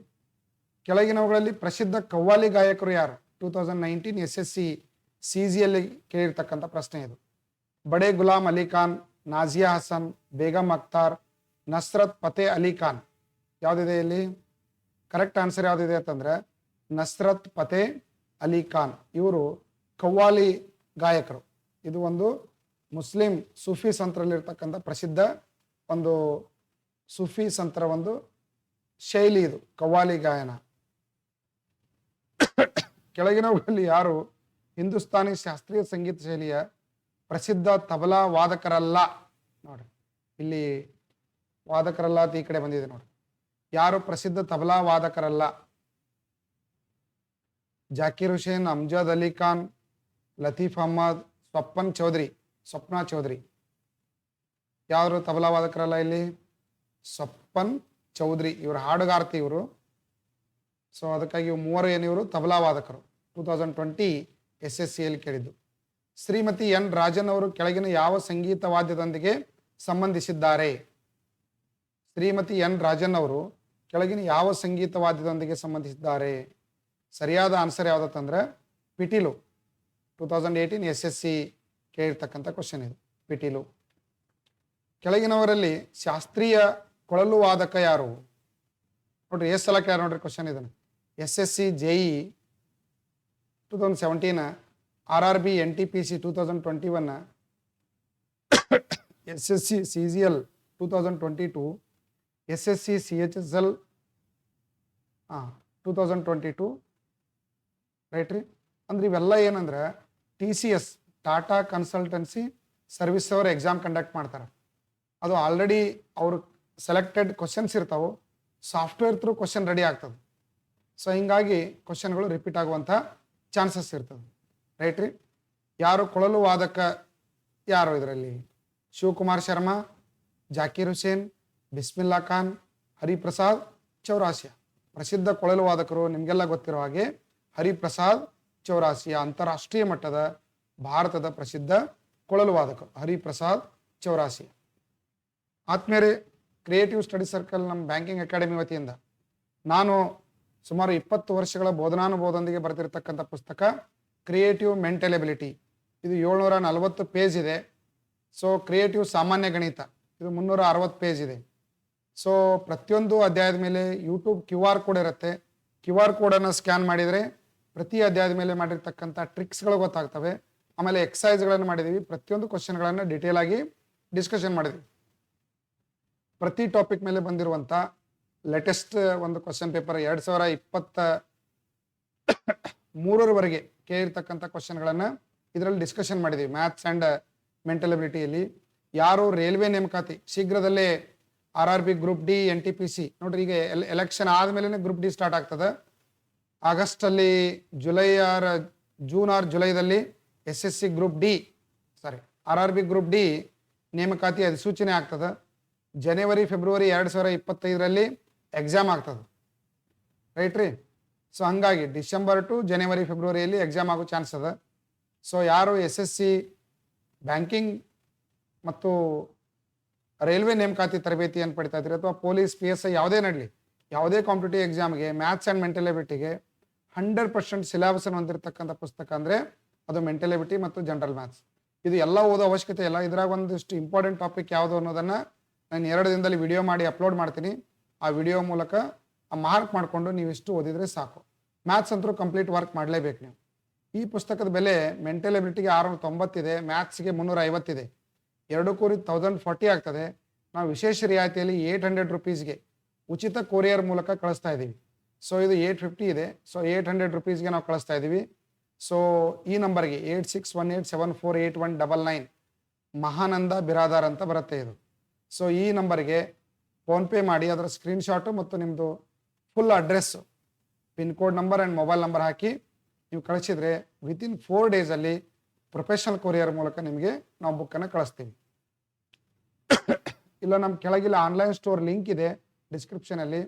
ಕೆಳಗಿನವುಗಳಲ್ಲಿ ಪ್ರಸಿದ್ಧ ಕವ್ವಾಲಿ ಗಾಯಕರು ಯಾರು? Two thousand nineteen S S C C ಜಿಯಲ್ಲಿ ಕೇಳಿರ್ತಕ್ಕಂಥ ಪ್ರಶ್ನೆ ಇದು. ಬಡೆ ಗುಲಾಮ್ ಅಲಿ ಖಾನ್ ನಾಜಿಯಾ ಹಸನ್ ಬೇಗಂ ಅಖ್ತಾರ್ ನಸ್ರತ್ ಫತೆ ಅಲಿ ಖಾನ್ ಯಾವುದಿದೆ ಇಲ್ಲಿ ಕರೆಕ್ಟ್ ಆನ್ಸರ್ ಯಾವುದಿದೆ ಅಂತಂದ್ರೆ ನಸ್ರತ್ ಫತೆ ಅಲಿ ಖಾನ್. ಇವರು ಕವ್ವಾಲಿ ಗಾಯಕರು. ಇದು ಒಂದು ಮುಸ್ಲಿಂ ಸೂಫಿ ಸಂತರಲ್ಲಿರ್ತಕ್ಕಂಥ ಪ್ರಸಿದ್ಧ ಒಂದು ಸೂಫಿ ಸಂತರ ಒಂದು ಶೈಲಿ ಇದು, ಕವ್ವಾಲಿ ಗಾಯನ. ಕೆಳಗಿನವುಗಳಲ್ಲಿ ಯಾರು ಹಿಂದೂಸ್ತಾನಿ ಶಾಸ್ತ್ರೀಯ ಸಂಗೀತ ಶೈಲಿಯ ಪ್ರಸಿದ್ಧ ತಬಲಾ ವಾದಕರಲ್ಲ. ನೋಡ್ರಿ. ಇಲ್ಲಿ ವಾದಕರಲ್ಲ ಅಂತ ಈ ಕಡೆ ಬಂದಿದೆ ನೋಡ್ರಿ. ಯಾರು ಪ್ರಸಿದ್ಧ ತಬಲಾ ವಾದಕರಲ್ಲ? ಜಾಕೀರ್ ಹುಸೇನ್, ಅಮ್ಜದ್ ಅಲಿ ಖಾನ್, ಲತೀಫ್ ಅಹ್ಮದ್, ಸ್ವಪ್ಪನ್ ಚೌಧರಿ, ಸ್ವಪ್ನ ಚೌಧರಿ. ಯಾರು ತಬಲಾ ವಾದಕರಲ್ಲ ಇಲ್ಲಿ? ಸ್ವಪ್ಪನ್ ಚೌಧರಿ. ಇವರು ಹಾಡುಗಾರ್ತಿ ಇವರು. ಸೊ ಅದಕ್ಕಾಗಿ ಮೂವರು ಏನು ಇವರು tabla ವಾದಕರು. Two thousand twenty S S ಸಿಯಲ್ಲಿ ಕೇಳಿದ್ದು. ಶ್ರೀಮತಿ ಎನ್ ರಾಜನ್ ಅವರು ಕೆಳಗಿನ ಯಾವ ಸಂಗೀತ ವಾದ್ಯದೊಂದಿಗೆ ಸಂಬಂಧಿಸಿದ್ದಾರೆ? ಶ್ರೀಮತಿ ಎನ್ ರಾಜನ್ ಅವರು ಕೆಳಗಿನ ಯಾವ ಸಂಗೀತ ವಾದ್ಯದೊಂದಿಗೆ ಸಂಬಂಧಿಸಿದ್ದಾರೆ? ಸರಿಯಾದ ಆನ್ಸರ್ ಯಾವುದಂತಂದ್ರೆ ಪಿಟೀಲು. Two thousand eighteen S S C ಕೇಳಿರ್ತಕ್ಕಂಥ question ಇದು, ಪಿಟೀಲು. ಕೆಳಗಿನವರಲ್ಲಿ ಶಾಸ್ತ್ರೀಯ ಕೊಳಲು ವಾದಕ ಯಾರು? ನೋಡ್ರಿ, ಎಷ್ಟು ಸಲ ಕೇಳ ನೋಡ್ರಿ ಕ್ವಶನ್ ಇದನ್ನು. S S C, J E, two thousand seventeen R R B N T P C two thousand twenty one S S C C G L two thousand twenty two S S C C H S L ಹಾಂ two thousand twenty two right ರೀ? ಅಂದ್ರೆ ಇವೆಲ್ಲ ಏನಂದ್ರೆ T C S Tata consultancy service ಅವರು ಎಕ್ಸಾಮ್ ಕಂಡಕ್ಟ್ ಮಾಡ್ತಾರೆ. ಅದು ಆಲ್ರೆಡಿ ಅವರು ಸೆಲೆಕ್ಟೆಡ್ ಕ್ವಶನ್ಸ್ ಇರ್ತಾವೆ ಸಾಫ್ಟ್ವೇರ್ ಥ್ರೂ ಕ್ವಶನ್ ರೆಡಿ ಆಗ್ತದೆ. ಸೊ ಹಿಂಗಾಗಿ ಕ್ವಶನ್ಗಳು ರಿಪೀಟ್ ಆಗುವಂಥ ಚಾನ್ಸಸ್ ಇರ್ತದೆ. ರೈಟ್ ರೀ? ಯಾರು ಕೊಳಲು ವಾದಕ ಯಾರು ಇದರಲ್ಲಿ? ಶಿವಕುಮಾರ್ ಶರ್ಮಾ, ಜಾಕೀರ್ ಹುಸೇನ್, ಬಿಸ್ಮಿಲ್ಲಾ ಖಾನ್, ಹರಿಪ್ರಸಾದ್, ಚೌರಾಸಿಯ. ಪ್ರಸಿದ್ಧ ಕೊಳಲು ವಾದಕರು ನಿಮಗೆಲ್ಲ ಗೊತ್ತಿರೋ ಹಾಗೆ ಹರಿಪ್ರಸಾದ್, ಚೌರಾಸಿಯ, ಅಂತಾರಾಷ್ಟ್ರೀಯ ಮಟ್ಟದ ಭಾರತದ ಪ್ರಸಿದ್ಧ ಕೊಳಲು ವಾದಕರು. ಹರಿಪ್ರಸಾದ್, ಚೌರಾಸಿಯಾ. ಆತ್ಮೇರೆ ಕ್ರಿಯೇಟಿವ್ ಸ್ಟಡಿ ಸರ್ಕಲ್ ನಮ್ಮ ಬ್ಯಾಂಕಿಂಗ್ ಅಕಾಡೆಮಿ ವತಿಯಿಂದ ನಾನು ಸುಮಾರು ಇಪ್ಪತ್ತು ವರ್ಷಗಳ ಬೋಧನಾನುಭವದೊಂದಿಗೆ ಬರೆದಿರತಕ್ಕಂಥ ಪುಸ್ತಕ ಕ್ರಿಯೇಟಿವ್ ಮೆಂಟಲ್ ಎಬಿಲಿಟಿ ಇದು ಏಳ್ನೂರ ನಲವತ್ತು ಪೇಜ್ ಇದೆ. ಸೊ ಕ್ರಿಯೇಟಿವ್ ಸಾಮಾನ್ಯ ಗಣಿತ. ಇದು ಮುನ್ನೂರ ಅರವತ್ತು ಪೇಜ್ ಇದೆ. ಸೊ ಪ್ರತಿಯೊಂದು ಅಧ್ಯಾಯದ ಮೇಲೆ ಯೂಟ್ಯೂಬ್ ಕ್ಯೂ ಆರ್ ಕೋಡ್ ಇರುತ್ತೆ. ಕ್ಯೂ ಆರ್ ಕೋಡನ್ನು ಸ್ಕ್ಯಾನ್ ಮಾಡಿದರೆ ಪ್ರತಿ ಅಧ್ಯಾಯದ ಮೇಲೆ ಮಾಡಿರ್ತಕ್ಕಂಥ ಟ್ರಿಕ್ಸ್ಗಳು ಗೊತ್ತಾಗ್ತವೆ. ಆಮೇಲೆ ಎಕ್ಸಸೈಸ್ಗಳನ್ನು ಮಾಡಿದ್ದೀವಿ ಪ್ರತಿಯೊಂದು ಕ್ವಶನ್ಗಳನ್ನು ಡೀಟೇಲ್ ಆಗಿ ಡಿಸ್ಕಷನ್ ಮಾಡಿದ್ವಿ. ಪ್ರತಿ ಟಾಪಿಕ್ ಮೇಲೆ ಬಂದಿರುವಂಥ ಲೇಟೆಸ್ಟ್ ಒಂದು ಕ್ವಶನ್ ಪೇಪರ್ ಎರಡು ಸಾವಿರ ಇಪ್ಪತ್ತ ಮೂರರವರೆಗೆ ಕೇಳಿರ್ತಕ್ಕಂಥ ಕ್ವಶನ್ಗಳನ್ನು ಇದರಲ್ಲಿ ಡಿಸ್ಕಷನ್ ಮಾಡಿದ್ವಿ. ಮ್ಯಾಥ್ಸ್ ಆ್ಯಂಡ್ ಮೆಂಟಲ್ ಅಬಿಲಿಟಿಯಲ್ಲಿ ಯಾರು ರೈಲ್ವೆ ನೇಮಕಾತಿ, ಶೀಘ್ರದಲ್ಲೇ R R B group D N T P C ನೋಡ್ರಿ, ಈಗ ಎಲ್ ಎಲೆಕ್ಷನ್ ಆದಮೇಲೆ ಗ್ರೂಪ್ ಡಿ ಸ್ಟಾರ್ಟ್ ಆಗ್ತದೆ. ಆಗಸ್ಟಲ್ಲಿ July or, June or ಜುಲೈದಲ್ಲಿ S S C group D sorry R R B group D ನೇಮಕಾತಿ ಅಧಿಸೂಚನೆ ಆಗ್ತದೆ. ಜನವರಿ ಫೆಬ್ರವರಿ ಎರಡು ಸಾವಿರ ಇಪ್ಪತ್ತೈದರಲ್ಲಿ ಎಕ್ಸಾಮ್ ಆಗ್ತದೆ. ರೈಟ್ ರೀ? ಸೊ ಹಂಗಾಗಿ ಡಿಸೆಂಬರ್ ಟು ಜನವರಿ ಫೆಬ್ರವರಿಯಲ್ಲಿ ಎಕ್ಸಾಮ್ ಆಗೋ ಚಾನ್ಸ್ ಅದ. ಸೊ ಯಾರು ಎಸ್ ಎಸ್ ಸಿ ಬ್ಯಾಂಕಿಂಗ್ ಮತ್ತು ರೈಲ್ವೆ ನೇಮಕಾತಿ ತರಬೇತಿಯನ್ನು ಪಡಿತಾ ಇದ್ರಿ ಅಥವಾ ಪೊಲೀಸ್ ಪಿ ಎಸ್ ಐ ಯಾವುದೇ ನಡಲಿ, ಯಾವುದೇ ಕಾಂಪಿಟೇಟಿವ್ ಎಕ್ಸಾಮ್ಗೆ ಮ್ಯಾಥ್ಸ್ ಆ್ಯಂಡ್ ಮೆಂಟಲ್ ಎಬಿಲಿಟಿಗೆ ಹಂಡ್ರೆಡ್ ಪರ್ಸೆಂಟ್ ಸಿಲೆಬಸನ್ನು ಹೊಂದಿರತಕ್ಕಂಥ ಪುಸ್ತಕ ಅಂದರೆ ಅದು ಮೆಂಟಲ್ ಎಬಿಲಿಟಿ ಮತ್ತು ಜನರಲ್ ಮ್ಯಾಥ್ಸ್ ಇದು ಎಲ್ಲ ಓದೋ ಅವಶ್ಯಕತೆ ಇಲ್ಲ. ಇದ್ರಾಗ ಒಂದಿಷ್ಟು ಇಂಪಾರ್ಟೆಂಟ್ ಟಾಪಿಕ್ ಯಾವುದು ಅನ್ನೋದನ್ನು ನಾನು ಎರಡು ದಿನದಲ್ಲಿ ವಿಡಿಯೋ ಮಾಡಿ ಅಪ್ಲೋಡ್ ಮಾಡ್ತೀನಿ. ಆ ವಿಡಿಯೋ ಮೂಲಕ ಆ ಮಾರ್ಕ್ ಮಾಡಿಕೊಂಡು ನೀವು ಇಷ್ಟು ಓದಿದರೆ ಸಾಕು. ಮ್ಯಾಥ್ಸ್ ಅಂತೂ ಕಂಪ್ಲೀಟ್ ವರ್ಕ್ ಮಾಡಲೇಬೇಕು ನೀವು. ಈ ಪುಸ್ತಕದ ಬೆಲೆ ಮೆಂಟಲ್ ಎಬಿಲಿಟಿಗೆ ಆರುನೂರ ತೊಂಬತ್ತಿದೆ ಮ್ಯಾಥ್ಸ್ಗೆ ಮುನ್ನೂರ ಐವತ್ತಿದೆ. ಎರಡು ಕೂರಿ ತೌಸಂಡ್ ಫಾರ್ಟಿ ಆಗ್ತದೆ. ನಾವು ವಿಶೇಷ ರಿಯಾಯಿತಿಯಲ್ಲಿ ಏಯ್ಟ್ ಹಂಡ್ರೆಡ್ ರುಪೀಸ್ಗೆ ಉಚಿತ ಕೊರಿಯರ್ ಮೂಲಕ ಕಳಿಸ್ತಾ ಇದ್ದೀವಿ. ಸೊ ಇದು ಏಯ್ಟ್ ಫಿಫ್ಟಿ ಇದೆ. ಸೊ ಏಯ್ಟ್ ಹಂಡ್ರೆಡ್ ರುಪೀಸ್ಗೆ ನಾವು ಕಳಿಸ್ತಾ ಇದ್ದೀವಿ. ಸೊ ಈ ನಂಬರ್ಗೆ eight six one eight seven four eight one double nine Mahananda Biradar ಅಂತ ಬರುತ್ತೆ ಇದು. ಸೊ ಈ ನಂಬರ್ಗೆ ಫೋನ್ಪೇ ಮಾಡಿ, ಅದರ ಸ್ಕ್ರೀನ್ಶಾಟು ಮತ್ತು ನಿಮ್ಮದು full address pin code number and mobile number ಹಾಕಿ ನೀವು ಕಳಿಸಿದರೆ ವಿತಿನ್ ಫೋರ್ ಡೇಸಲ್ಲಿ ಪ್ರೊಫೆಷನಲ್ ಕೊರಿಯರ್ ಮೂಲಕ ನಿಮಗೆ ನಾವು ಬುಕ್ಕನ್ನು ಕಳಿಸ್ತೀವಿ. ಇಲ್ಲ ನಮ್ಮ ಕೆಳಗಿಲ್ಲ ಆನ್ಲೈನ್ ಸ್ಟೋರ್ ಲಿಂಕ್ ಇದೆ ಡಿಸ್ಕ್ರಿಪ್ಷನಲ್ಲಿ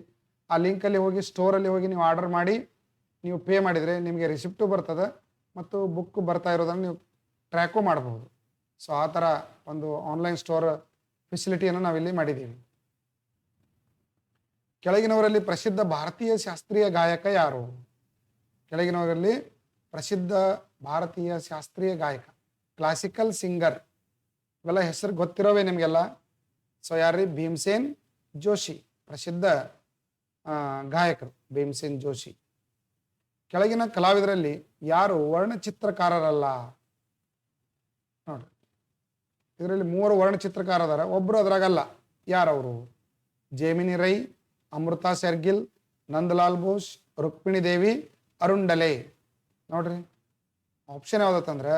ಆ ಲಿಂಕಲ್ಲಿ ಹೋಗಿ ಸ್ಟೋರಲ್ಲಿ ಹೋಗಿ ನೀವು ಆರ್ಡರ್ ಮಾಡಿ, ನೀವು ಪೇ ಮಾಡಿದರೆ ನಿಮಗೆ ರಿಸಿಪ್ಟು ಬರ್ತದೆ ಮತ್ತು ಬುಕ್ ಬರ್ತಾ ಇರೋದನ್ನು ನೀವು ಟ್ರ್ಯಾಕು ಮಾಡಬಹುದು ಸೊ ಆ ಥರ ಒಂದು ಆನ್ಲೈನ್ ಸ್ಟೋರ್ ಫೆಸಿಲಿಟಿಯನ್ನು ನಾವಿಲ್ಲಿ ಮಾಡಿದ್ದೀವಿ. ಕೆಳಗಿನವರಲ್ಲಿ ಪ್ರಸಿದ್ಧ ಭಾರತೀಯ ಶಾಸ್ತ್ರೀಯ ಗಾಯಕ ಯಾರು? ಕೆಳಗಿನವರಲ್ಲಿ ಪ್ರಸಿದ್ಧ ಭಾರತೀಯ ಶಾಸ್ತ್ರೀಯ ಗಾಯಕ ಕ್ಲಾಸಿಕಲ್ ಸಿಂಗರ್ ಇವೆಲ್ಲ ಹೆಸರು ಗೊತ್ತಿರೋವೆ ನಿಮಗೆಲ್ಲ? ಸೊ ಯಾರ್ರಿ? ಭೀಮಸೇನ್ ಜೋಶಿ, ಪ್ರಸಿದ್ಧ ಗಾಯಕರು ಭೀಮಸೇನ್ ಜೋಶಿ. ಕೆಳಗಿನ ಕಲಾವಿದರಲ್ಲಿ ಯಾರು ವರ್ಣಚಿತ್ರಕಾರರಲ್ಲ? ನೋಡ್ರಿ. ಇದರಲ್ಲಿ ಮೂವರು ವರ್ಣಚಿತ್ರಕಾರ ಅದಾರ ಒಬ್ಬರು ಅದ್ರಾಗಲ್ಲ. ಯಾರವರು? ಜೇಮಿನಿ ರೈ ಅಮೃತಾ ಸೆರ್ಗಿಲ್ ನಂದಲಾಲ್ ಬೋಸ್, ರುಕ್ಮಿಣಿ ದೇವಿ ಅರುಂಡಲೆ ನೋಡ್ರಿ ಆಪ್ಷನ್ ಯಾವ್ದತ್ತಂದ್ರೆ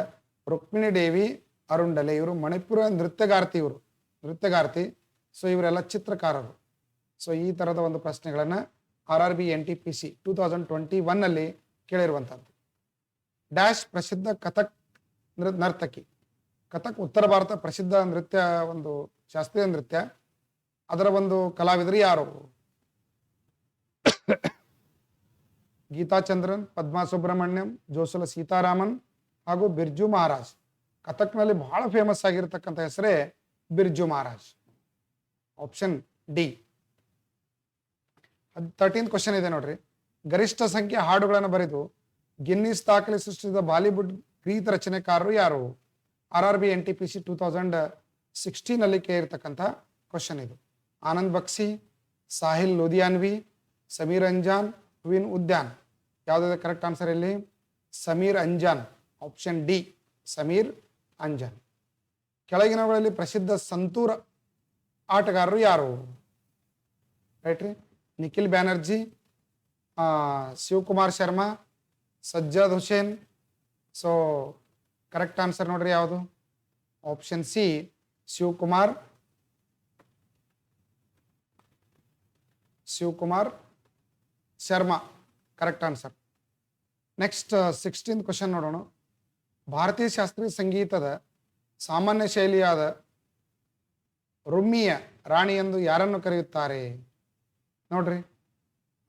ರುಕ್ಮಿಣಿ ದೇವಿ ಅರುಂಡಲೆ ಇವರು ಮಣಿಪುರ ನೃತ್ಯಗಾರ್ತಿ ಇವರು, ನೃತ್ಯಗಾರ್ತಿ. ಸೊ ಇವರೆಲ್ಲ ಚಿತ್ರಕಾರರು. ಸೊ ಈ ಥರದ ಒಂದು ಪ್ರಶ್ನೆಗಳನ್ನು R R B N T P C two thousand twenty ಒನ್ನಲ್ಲಿ ಕೇಳಿರುವಂಥದ್ದು. ಡ್ಯಾಶ್ ಪ್ರಸಿದ್ಧ ಕಥಕ್ ನೃ, ನರ್ತಕಿ. ಕಥಕ್ ಉತ್ತರ ಭಾರತ ಪ್ರಸಿದ್ಧ ನೃತ್ಯ, ಒಂದು ಶಾಸ್ತ್ರೀಯ ನೃತ್ಯ. ಅದರ ಒಂದು ಕಲಾವಿದರು ಯಾರು? ಗೀತಾ ಚಂದ್ರನ್ ಪದ್ಮಾ ಸುಬ್ರಹ್ಮಣ್ಯಂ ಜೋಸಲ ಸೀತಾರಾಮನ್ ಹಾಗೂ ಬಿರ್ಜು ಮಹಾರಾಜ್. ಕಥಕ್ನಲ್ಲಿ ಬಹಳ ಫೇಮಸ್ ಆಗಿರ್ತಕ್ಕಂಥ ಹೆಸರೇ Birju Maharaj. Option D thirteen question ಇದೆ ನೋಡ್ರಿ. ಗರಿಷ್ಠ ಸಂಖ್ಯೆ ಹಾಡುಗಳನ್ನು ಬರೆದು ಗಿನ್ನಿಸ್ ದಾಖಲೆ ಸೃಷ್ಟಿಸಿದ ಬಾಲಿವುಡ್ ಗೀತ ರಚನೆಕಾರರು ಯಾರು? R R B N T P C two thousand ಸಿಕ್ಸ್ಟೀನಲ್ಲಿ ಕೇಳಿರ್ತಕ್ಕಂಥ ಕ್ವಶನ್ ಇದು. ಆನಂದ್ ಬಕ್ಸಿ ಸಾಹಿಲ್ ಲುಧಿಯಾನ್ವಿ ಸಮೀರ್ ಅಂಜಾನ್ ಟ್ವಿನ್ ಉದ್ಯಾನ್. ಯಾವುದಾದ್ರೆ ಕರೆಕ್ಟ್ ಆನ್ಸರ್ ಇಲ್ಲಿ? Sameer Anjaan option D Sameer Anjaan. ಕೆಳಗಿನವುಗಳಲ್ಲಿ ಪ್ರಸಿದ್ಧ ಸಂತೂರ ಆಟಗಾರರು ಯಾರು? ರೈಟ್ ರೀ Nikhil Banerjee Shivkumar Sharma, Sajjad Hussain. So correct answer ನೋಡ್ರಿ ಯಾವುದು? Option C Shivkumar. Shivkumar Sharma correct answer next sixteen question ನೋಡೋಣ. ಭಾರತೀಯ ಶಾಸ್ತ್ರೀಯ ಸಂಗೀತದ ಸಾಮಾನ್ಯ ಶೈಲಿಯಾದ ರುಮ್ಮಿಯ ರಾಣಿ ಎಂದು ಯಾರನ್ನು ಕರೆಯುತ್ತಾರೆ? ನೋಡ್ರಿ.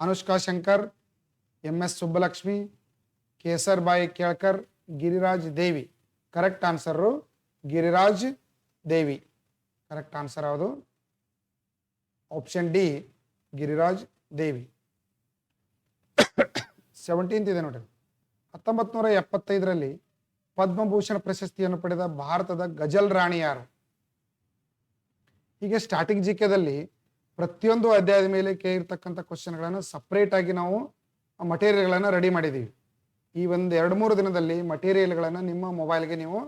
Anushka Shankar, M S Subbulakshmi, Kesar Bai Kelkar, Giriraj Devi. Correct answer Giriraj Devi. Correct answer ಯಾವುದು? Option D Giriraj Devi. Seventeenth ಇದೆ ನೋಡ್ರಿ. ಹತ್ತೊಂಬತ್ತು ನೂರ ಎಪ್ಪತ್ತೈದರಲ್ಲಿ ಪದ್ಮಭೂಷಣ ಪ್ರಶಸ್ತಿಯನ್ನು ಪಡೆದ ಭಾರತದ ಗಜಲ್ ರಾಣಿ ಯಾರು? ಹೀಗೆ ಸ್ಟಾರ್ಟಿಂಗ್ ಜಿಕೆದಲ್ಲಿ ಪ್ರತಿಯೊಂದು ಅಧ್ಯಾಯದ ಮೇಲೆ ಕೇಳಿರ್ತಕ್ಕಂಥ ಕ್ವಶನ್ಗಳನ್ನು ಸಪ್ರೇಟ್ ಆಗಿ ನಾವು ಮಟೀರಿಯಲ್ಗಳನ್ನು ರೆಡಿ ಮಾಡಿದ್ದೀವಿ. ಈ ಒಂದು ಎರಡು ಮೂರು ದಿನದಲ್ಲಿ ಮಟೀರಿಯಲ್ಗಳನ್ನು ನಿಮ್ಮ ಮೊಬೈಲ್ಗೆ ನೀವು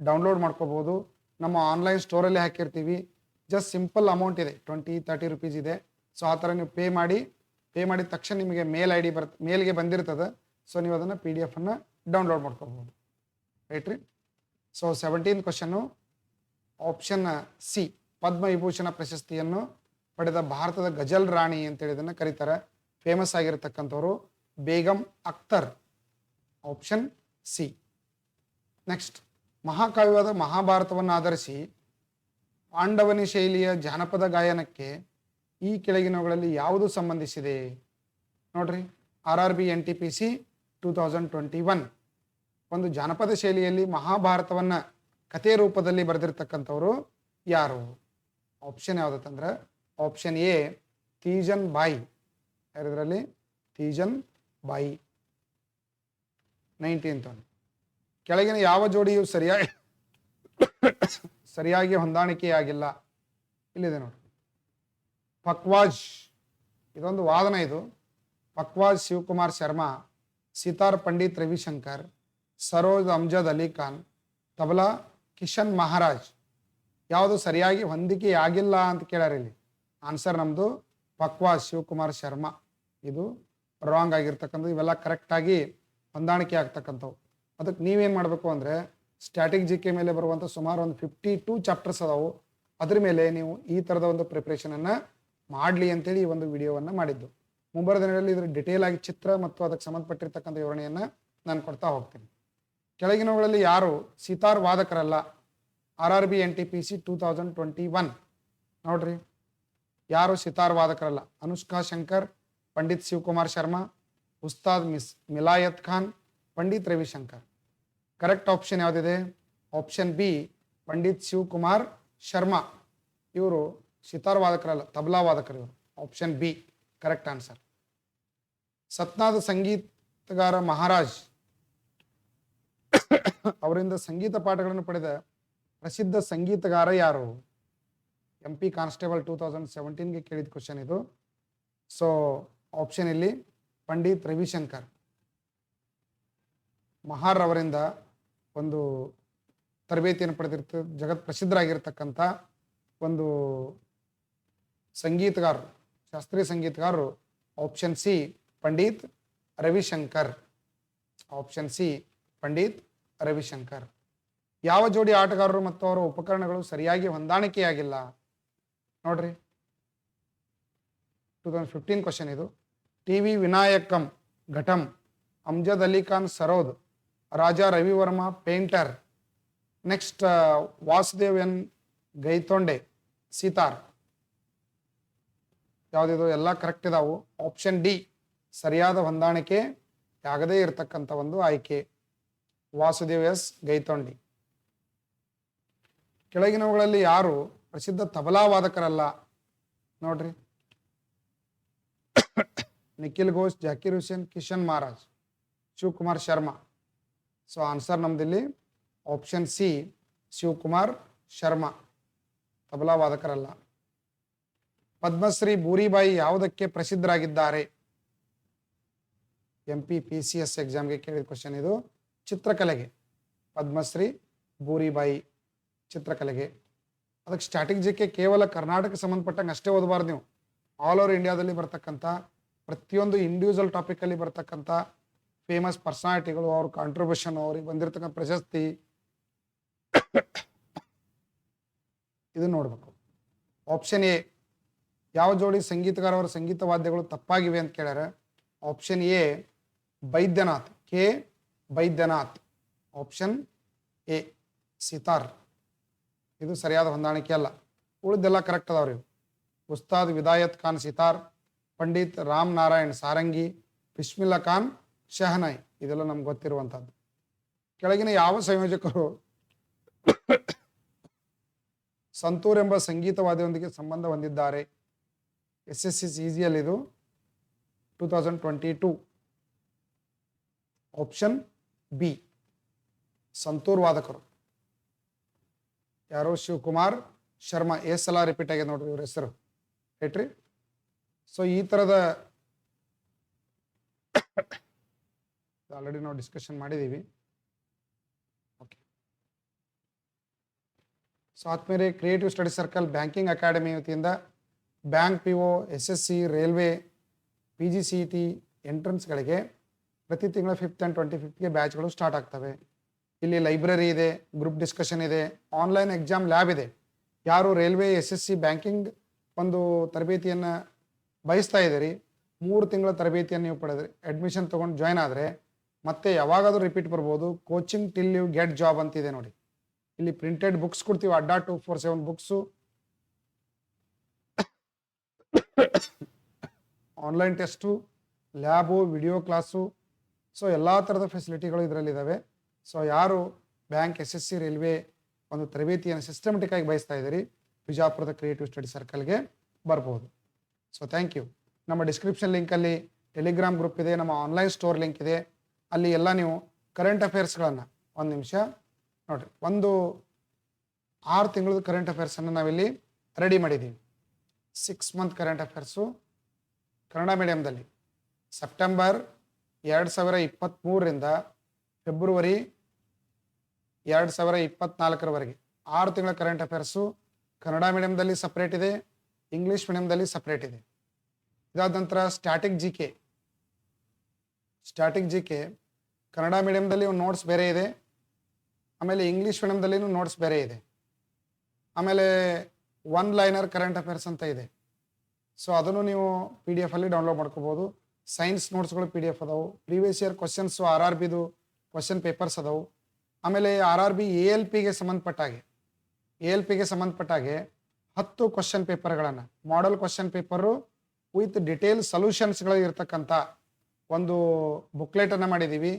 ಡೌನ್ಲೋಡ್ ಮಾಡ್ಕೋಬೋದು ನಮ್ಮ ಆನ್ಲೈನ್ ಸ್ಟೋರಲ್ಲಿ ಹಾಕಿರ್ತೀವಿ. ಜಸ್ಟ್ ಸಿಂಪಲ್ ಅಮೌಂಟ್ ಇದೆ. ಟ್ವೆಂಟಿ ತರ್ಟಿ ರುಪೀಸ್ ಇದೆ. ಸೊ ಆ ಥರ ನೀವು ಪೇ ಮಾಡಿ ಪೇ ಮಾಡಿದ ತಕ್ಷಣ ನಿಮಗೆ ಮೇಲ್ ಐ ಡಿ ಬರ್ ಮೇಲ್ಗೆ ಬಂದಿರ್ತದೆ. ಸೊ ನೀವು ಅದನ್ನು ಪಿ ಡಿ ಎಫನ್ನು ಡೌನ್ಲೋಡ್ ಮಾಡ್ಕೋಬೋದು ರೈಟ್ ರೀ? ಸೊ ಸೆವೆಂಟೀನ್ ಕ್ವಶನ್ನು ಆಪ್ಷನ್ ಸಿ ಪದ್ಮವಿಭೂಷಣ ಪ್ರಶಸ್ತಿಯನ್ನು ಪಡೆದ ಭಾರತದ ಗಜಲ್ ರಾಣಿ ಅಂತೇಳಿ ಇದನ್ನು ಕರೀತಾರೆ. Famous ಆಗಿರತಕ್ಕಂಥವ್ರು Begum Akhtar option C next ಮಹಾಕಾವ್ಯವಾದ ಮಹಾಭಾರತವನ್ನು ಆಧರಿಸಿ ಪಾಂಡವನಿ ಶೈಲಿಯ ಜಾನಪದ ಗಾಯನಕ್ಕೆ ಈ ಕೆಳಗಿನವುಗಳಲ್ಲಿ ಯಾವುದು ಸಂಬಂಧಿಸಿದೆ? ನೋಡ್ರಿ, R R B, N T P C two thousand twenty one ಒಂದು ಜಾನಪದ ಶೈಲಿಯಲ್ಲಿ ಮಹಾಭಾರತವನ್ನು ಕಥೆ ರೂಪದಲ್ಲಿ ಬರೆದಿರ್ತಕ್ಕಂಥವ್ರು ಯಾರು? ಆಪ್ಷನ್ ಯಾವುದತ್ತಂದ್ರೆ ಆಪ್ಷನ್ ಎ, ತೀಜನ್ ಬಾಯಿ. ಯಾರಿದ್ರಲ್ಲಿ? ತೀಜನ್ ಬಾಯಿ. ನೈನ್ಟೀನ್ತ್ ಒನ್ ಕೆಳಗಿನ ಯಾವ ಜೋಡಿಯು ಸರಿಯಾಗಿ ಸರಿಯಾಗಿ ಹೊಂದಾಣಿಕೆಯಾಗಿಲ್ಲ. ಇಲ್ಲಿದೆ ನೋಡಿ ಪಕ್ವಾಜ್, ಇದೊಂದು ವಾದನ ಇದು. ಪಕ್ವಾಜ್ ಶಿವಕುಮಾರ್ ಶರ್ಮಾ, ಸಿತಾರ್ ಪಂಡಿತ್ ರವಿಶಂಕರ್, ಸರೋಜ್ ಅಮ್ಜದ್ ಅಲಿ ಖಾನ್, ತಬಲಾ ಕಿಶನ್ ಮಹಾರಾಜ್. ಯಾವುದು ಸರಿಯಾಗಿ ಹೊಂದಿಕೆ ಆಗಿಲ್ಲ ಅಂತ ಕೇಳ್ಯಾರ ಇಲ್ಲಿ. ಆನ್ಸರ್ ನಮ್ಮದು ಪಕ್ವಾಜ್ ಶಿವಕುಮಾರ್ ಶರ್ಮಾ. ಇದು ರಾಂಗ್ ಆಗಿರ್ತಕ್ಕಂಥದ್ದು. ಇವೆಲ್ಲ ಕರೆಕ್ಟಾಗಿ ಹೊಂದಾಣಿಕೆ ಆಗ್ತಕ್ಕಂಥವು. ಅದಕ್ಕೆ ನೀವೇನು ಮಾಡಬೇಕು ಅಂದರೆ ಸ್ಟ್ಯಾಟಿಕ್ ಜಿ ಕೆ ಮೇಲೆ ಬರುವಂಥ ಸುಮಾರು ಒಂದು ಫಿಫ್ಟಿ ಟೂ ಚಾಪ್ಟರ್ಸ್ ಅದಾವು. ಅದ್ರ ಮೇಲೆ ನೀವು ಈ ಥರದ ಒಂದು ಪ್ರಿಪ್ರೇಷನನ್ನು ಮಾಡಲಿ ಅಂತೇಳಿ ಈ ಒಂದು ವಿಡಿಯೋವನ್ನು ಮಾಡಿದ್ದು. ಮುಂಬರುವ ದಿನಗಳಲ್ಲಿ ಇದರ ಡಿಟೇಲ್ ಆಗಿ ಚಿತ್ರ ಮತ್ತು ಅದಕ್ಕೆ ಸಂಬಂಧಪಟ್ಟಿರ್ತಕ್ಕಂಥ ವಿವರಣೆಯನ್ನು ನಾನು ಕೊಡ್ತಾ ಹೋಗ್ತೀನಿ. ಕೆಳಗಿನವುಗಳಲ್ಲಿ ಯಾರು sitar ವಾದಕರಲ್ಲ? R R B, N T P C two thousand twenty one ನೋಡ್ರಿ. ಯಾರು ಸಿತಾರ್ ವಾದಕರಲ್ಲ? ಅನುಷ್ಕಾ ಶಂಕರ್, ಪಂಡಿತ್ ಶಿವಕುಮಾರ್ ಶರ್ಮಾ, ಉಸ್ತಾದ್ ಮಿಸ್ ಮಿಲಾಯತ್ ಖಾನ್, ಪಂಡಿತ್ ರವಿಶಂಕರ್. ಕರೆಕ್ಟ್ ಆಪ್ಷನ್ ಯಾವುದಿದೆ? Option B Pandit Shivkumar Sharma. ಇವರು ಸಿತಾರ್ ವಾದಕರಲ್ಲ ತಬಲಾ ವಾದಕರು ಇವರು. ಆಪ್ಷನ್ ಬಿ ಕರೆಕ್ಟ್ ಆನ್ಸರ್ ಸತ್ನಾದ ಸಂಗೀತಗಾರ ಮಹಾರಾಜ್ ಅವರಿಂದ ಸಂಗೀತ ಪಾಠಗಳನ್ನು ಪಡೆದ ಪ್ರಸಿದ್ಧ ಸಂಗೀತಗಾರ ಯಾರು? M P constable two thousand ಸೆವೆಂಟೀನ್ಗೆ ಕೇಳಿದ ಕ್ವಶನ್ ಇದು. ಸೊ ಆಪ್ಷನ್ ಇಲ್ಲಿ ಪಂಡಿತ್ ರವಿಶಂಕರ್. ಮಹಾರ್ ಅವರಿಂದ ಒಂದು ತರಬೇತಿಯನ್ನು ಪಡೆದಿರ್ತ, ಜಗತ್ ಪ್ರಸಿದ್ಧರಾಗಿರ್ತಕ್ಕಂಥ ಒಂದು ಸಂಗೀತಗಾರರು, ಶಾಸ್ತ್ರೀಯ ಸಂಗೀತಗಾರರು option C Pandit Ravishankar. Option C Pandit Ravishankar. ಯಾವ ಜೋಡಿ ಆಟಗಾರರು ಮತ್ತು ಅವರ ಉಪಕರಣಗಳು ಸರಿಯಾಗಿ ಹೊಂದಾಣಿಕೆಯಾಗಿಲ್ಲ? ನೋಡ್ರಿ. ಟೂ ತೌಸಂಡ್ ಫಿಫ್ಟೀನ್ ಕ್ವಶನ್ ಇದು. T V Vinayakam, ghatam, Amjad Ali Khan, sarod, Raja Ravi Varma, painter. Next Vasudev N. Gaitonde, sitar. ಯಾವುದಿದು, ಎಲ್ಲ ಕರೆಕ್ಟ್ ಇದಾವು. ಆಪ್ಷನ್ ಡಿ ಸರಿಯಾದ ಹೊಂದಾಣಿಕೆ ಆಗದೇ ಇರತಕ್ಕಂಥ ಒಂದು ಆಯ್ಕೆ. ವಾಸುದೇವ್ ಎಸ್. ಗೈತೊಂಡಿ. ಕೆಳಗಿನವುಗಳಲ್ಲಿ ಯಾರು ಪ್ರಸಿದ್ಧ ತಬಲಾ ವಾದಕರಲ್ಲ? ನೋಡ್ರಿ. ನಿಖಿಲ್ ಘೋಷ್, ಜಾಕಿರ್ ಹುಸೇನ್, ಕಿಶನ್ ಮಹಾರಾಜ್, ಶಿವಕುಮಾರ್ ಶರ್ಮಾ. ಸೊ ಆನ್ಸರ್ ನಮ್ದಿಲ್ಲಿ ಆಪ್ಷನ್ ಸಿ ಶಿವಕುಮಾರ್ ಶರ್ಮಾ. ತಬಲಾ ವಾದಕರಲ್ಲ. ಪದ್ಮಶ್ರೀ ಬೂರಿಬಾಯಿ ಯಾವುದಕ್ಕೆ ಪ್ರಸಿದ್ಧರಾಗಿದ್ದಾರೆ? M P P C S ಎಕ್ಸಾಮ್ಗೆ ಕೇಳಿದ ಕ್ವಶನ್ ಇದು. ಚಿತ್ರಕಲೆಗೆ. ಪದ್ಮಶ್ರೀ ಬೂರಿಬಾಯಿ ಚಿತ್ರಕಲೆಗೆ. ಅದಕ್ಕೆ ಸ್ಟ್ರಾಟಜಿಕ್ಕೆ ಜಿಕೆ ಕೇವಲ ಕರ್ನಾಟಕಕ್ಕೆ ಸಂಬಂಧಪಟ್ಟಂಗೆ ಅಷ್ಟೇ ಓದಬಾರ್ದು ನೀವು. ಆಲ್ ಓವರ್ ಇಂಡಿಯಾದಲ್ಲಿ ಬರ್ತಕ್ಕಂಥ, ಪ್ರತಿಯೊಂದು ಇಂಡಿವಿಜುವಲ್ ಟಾಪಿಕಲ್ಲಿ ಬರ್ತಕ್ಕಂಥ ಫೇಮಸ್ ಪರ್ಸನಾಲಿಟಿಗಳು ಅವ್ರ ಕಾಂಟ್ರಿಬ್ಯೂಷನ್ ಅವ್ರಿಗೆ ಬಂದಿರತಕ್ಕಂಥ ಪ್ರಶಸ್ತಿ. ಇದನ್ನ ನೋಡಬೇಕು. ಆಪ್ಷನ್ ಎ ಯಾವ ಜೋಡಿ ಸಂಗೀತಗಾರವರ ಸಂಗೀತ ವಾದ್ಯಗಳು ತಪ್ಪಾಗಿವೆ ಅಂತ ಕೇಳ್ಯಾರ? Option A, Baidyanath. K, Baidyanath. Option A, sitar. ಇದು ಸರಿಯಾದ ಹೊಂದಾಣಿಕೆ ಅಲ್ಲ. ಉಳಿದೆಲ್ಲ ಕರೆಕ್ಟ್ ಅದಾವ್ರಿ. ಉಸ್ತಾದ್ ವಿದಾಯತ್ ಖಾನ್ ಸಿತಾರ್, ಪಂಡಿತ್ ರಾಮ್ ನಾರಾಯಣ್ ಸಾರಂಗಿ, ಬಿಸ್ಮಿಲ್ಲಾ ಖಾನ್ ಶಹನಾಯ್. ಇದೆಲ್ಲ ನಮ್ಗೆ ಗೊತ್ತಿರುವಂಥದ್ದು. ಕೆಳಗಿನ ಯಾವ ಸಂಯೋಜಕರು ಸಂತೂರ್ ಎಂಬ ಸಂಗೀತವಾದಿಯೊಂದಿಗೆ ಸಂಬಂಧ ಹೊಂದಿದ್ದಾರೆ? ಎಸ್ ಎಸ್ ಇಸ್ ಸಿ ಅಲ್ಲಿ ಇದು. Two thousand twenty two option B santoor ವಾದಕರು. ಯಾರು? ಶಿವಕುಮಾರ್ ಶರ್ಮಾ. ಎಸ್ ಸಲ ರಿಪೀಟ್ ಆಗಿದೆ ನೋಡ್ರಿ ಇವ್ರ ಹೆಸರು. ಹೇಳ್ರಿ. ಸೊ ಈ ಥರದ ಆಲ್ರೆಡಿ ನಾವು ಡಿಸ್ಕಷನ್ ಮಾಡಿದ್ದೀವಿ ಓಕೆ ಸೊ ಆದ್ಮೇಲೆ creative study circle banking academy ವತಿಯಿಂದ bank, P O, S S C, railway, P G C E T ಎಂಟ್ರೆನ್ಸ್ಗಳಿಗೆ ಪ್ರತಿ ತಿಂಗಳ ಫಿಫ್ತ್ ಆ್ಯಂಡ್ ಟ್ವೆಂಟಿ ಫಿಫ್ತ್ಗೆ ಬ್ಯಾಚ್ಗಳು ಸ್ಟಾರ್ಟ್ ಆಗ್ತವೆ. ಇಲ್ಲಿ ಲೈಬ್ರರಿ ಇದೆ, ಗ್ರೂಪ್ ಡಿಸ್ಕಷನ್ ಇದೆ, ಆನ್ಲೈನ್ ಎಕ್ಸಾಮ್ ಲ್ಯಾಬ್ ಇದೆ. ಯಾರು railway, S S C banking ಒಂದು ತರಬೇತಿಯನ್ನು ಬಯಸ್ತಾ ಇದ್ದೀರಿ, ಮೂರು ತಿಂಗಳ ತರಬೇತಿಯನ್ನು ನೀವು ಪಡೆದ್ರಿ ಅಡ್ಮಿಷನ್ ತೊಗೊಂಡು ಜಾಯ್ನ್ ಆದರೆ ಮತ್ತೆ ಯಾವಾಗಾದರೂ ರಿಪೀಟ್ ಬರ್ಬೋದು coaching till you get job ಅಂತಿದೆ ನೋಡಿ. ಇಲ್ಲಿ ಪ್ರಿಂಟೆಡ್ ಬುಕ್ಸ್ ಕೊಡ್ತೀವಿ, Adda two four seven books online test lab video class so ಎಲ್ಲ ಥರದ ಫೆಸಿಲಿಟಿಗಳು ಇದರಲ್ಲಿದ್ದಾವೆ ಸೊ ಯಾರು bank S S C railway ಒಂದು ತರಬೇತಿಯನ್ನು ಸಿಸ್ಟಮೆಟಿಕ್ ಆಗಿ ಬಯಸ್ತಾ ಇದ್ದೀರಿ, ಬಿಜಾಪುರದ ಕ್ರಿಯೇಟಿವ್ ಸ್ಟಡಿ ಸರ್ಕಲ್ಗೆ ಬರ್ಬೋದು. ಸೊ ಥ್ಯಾಂಕ್ ಯು ನಮ್ಮ ಡಿಸ್ಕ್ರಿಪ್ಷನ್ ಲಿಂಕಲ್ಲಿ ಟೆಲಿಗ್ರಾಮ್ ಗ್ರೂಪ್ ಇದೆ, ನಮ್ಮ ಆನ್ಲೈನ್ ಸ್ಟೋರ್ ಲಿಂಕ್ ಇದೆ. ಅಲ್ಲಿ ಎಲ್ಲ ನೀವು ಕರೆಂಟ್ ಅಫೇರ್ಸ್ಗಳನ್ನು ಒಂದು ನಿಮಿಷ ನೋಡಿರಿ. ಒಂದು ಆರು ತಿಂಗಳದ ಕರೆಂಟ್ ಅಫೇರ್ಸನ್ನು ನಾವಿಲ್ಲಿ ರೆಡಿ ಮಾಡಿದ್ದೀವಿ. Six month current affairs Kannada ಮೀಡಿಯಮ್ದಲ್ಲಿ September ಎರಡು ಸಾವಿರ ಇಪ್ಪತ್ತ್ಮೂರರಿಂದ ಫೆಬ್ರವರಿ ಎರಡು ಸಾವಿರ ಇಪ್ಪತ್ತ್ನಾಲ್ಕರವರೆಗೆ ಆರು ತಿಂಗಳ ಕರೆಂಟ್ ಅಫೇರ್ಸು ಕನ್ನಡ ಮೀಡಿಯಮ್ದಲ್ಲಿ ಸಪ್ರೇಟ್ ಇದೆ ಇಂಗ್ಲೀಷ್ ಮೀಡಿಯಮ್ದಲ್ಲಿ ಸಪ್ರೇಟ್ ಇದೆ. ಇದಾದ ನಂತರ static G K static G K Kannada ಮೀಡಿಯಮ್ದಲ್ಲಿ notes ಬೇರೆ ಇದೆ, ಆಮೇಲೆ ಇಂಗ್ಲೀಷ್ ಮೀಡಿಯಮ್ದಲ್ಲಿನೂ ನೋಟ್ಸ್ ಬೇರೆ ಇದೆ. ಆಮೇಲೆ ಒನ್ ಲೈನರ್ ಕರೆಂಟ್ ಅಫೇರ್ಸ್ ಅಂತ ಇದೆ. ಸೊ ಅದನ್ನು ನೀವು ಪಿ ಡಿ ಎಫಲ್ಲಿ ಡೌನ್ಲೋಡ್ ಮಾಡ್ಕೋಬಹುದು ಸೈನ್ಸ್ ನೋಟ್ಸ್ಗಳು ಪಿ ಡಿ ಎಫ್ ಅದಾವು. Previous year questions R R ಬಿದು question papers ಅದಾವು. ಆಮೇಲೆ R R B A L ಪಿಗೆ ಸಂಬಂಧಪಟ್ಟ ಹಾಗೆ ಎ ಎಲ್ ಪಿಗೆ ಸಂಬಂಧಪಟ್ಟ ಹಾಗೆ ಹತ್ತು ಕ್ವಶನ್ ಪೇಪರ್ಗಳನ್ನು model question paper with detail ಸೊಲ್ಯೂಷನ್ಸ್ಗಳು ಇರ್ತಕ್ಕಂಥ ಒಂದು ಬುಕ್ಲೆಟನ್ನು ಮಾಡಿದ್ದೀವಿ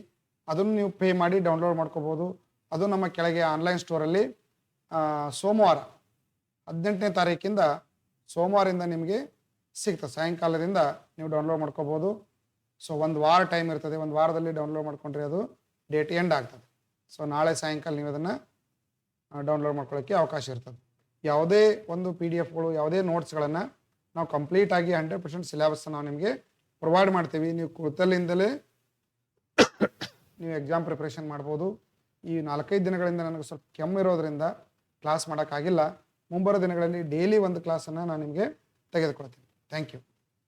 ಅದನ್ನು ನೀವು ಪೇ ಮಾಡಿ ಡೌನ್ಲೋಡ್ ಮಾಡ್ಕೋಬೋದು. ಅದು ನಮ್ಮ ಕೆಳಗೆ ಆನ್ಲೈನ್ ಸ್ಟೋರಲ್ಲಿ ಸೋಮವಾರ ಹದಿನೆಂಟನೇ ತಾರೀಕಿಂದ ಸೋಮವಾರದಿಂದ ನಿಮಗೆ ಸಿಗ್ತದೆ. ಸಾಯಂಕಾಲದಿಂದ ನೀವು ಡೌನ್ಲೋಡ್ ಮಾಡ್ಕೋಬೋದು. ಸೊ ಒಂದು ವಾರ ಟೈಮ್ ಇರ್ತದೆ. ಒಂದು ವಾರದಲ್ಲಿ ಡೌನ್ಲೋಡ್ ಮಾಡ್ಕೊಂಡ್ರೆ ಅದು ಡೇಟ್ ಎಂಡ್ ಆಗ್ತದೆ. ಸೊ ನಾಳೆ ಸಾಯಂಕಾಲ ನೀವು ಅದನ್ನು ಡೌನ್ಲೋಡ್ ಮಾಡ್ಕೊಳ್ಳೋಕ್ಕೆ ಅವಕಾಶ ಇರ್ತದೆ. ಯಾವುದೇ ಒಂದು ಪಿ ಡಿ ಎಫ್ಗಳು ಯಾವುದೇ ನೋಟ್ಸ್ಗಳನ್ನು ನಾವು ಕಂಪ್ಲೀಟ್ ಆಗಿ ಹಂಡ್ರೆಡ್ ಪರ್ಸೆಂಟ್ ಸಿಲೆಬಸ್ ನಾವು ನಿಮಗೆ ಪ್ರೊವೈಡ್ ಮಾಡ್ತೀವಿ. ನೀವು ಕುಳಿತಲ್ಲಿಂದಲೇ ನೀವು ಎಕ್ಸಾಮ್ ಪ್ರಿಪ್ರೇಷನ್ ಮಾಡ್ಬೋದು. ಈ ನಾಲ್ಕೈದು ದಿನಗಳಿಂದ ನನಗೆ ಸ್ವಲ್ಪ ಕೆಮ್ಮಿರೋದ್ರಿಂದ ಕ್ಲಾಸ್ ಮಾಡೋಕ್ಕಾಗಿಲ್ಲ. ಮುಂಬರೋ ದಿನಗಳಲ್ಲಿ ಡೈಲಿ ಒಂದು ಕ್ಲಾಸನ್ನು ನಾನು ನಿಮಗೆ ತೆಗೆದುಕೊಳ್ತೀನಿ. Thank you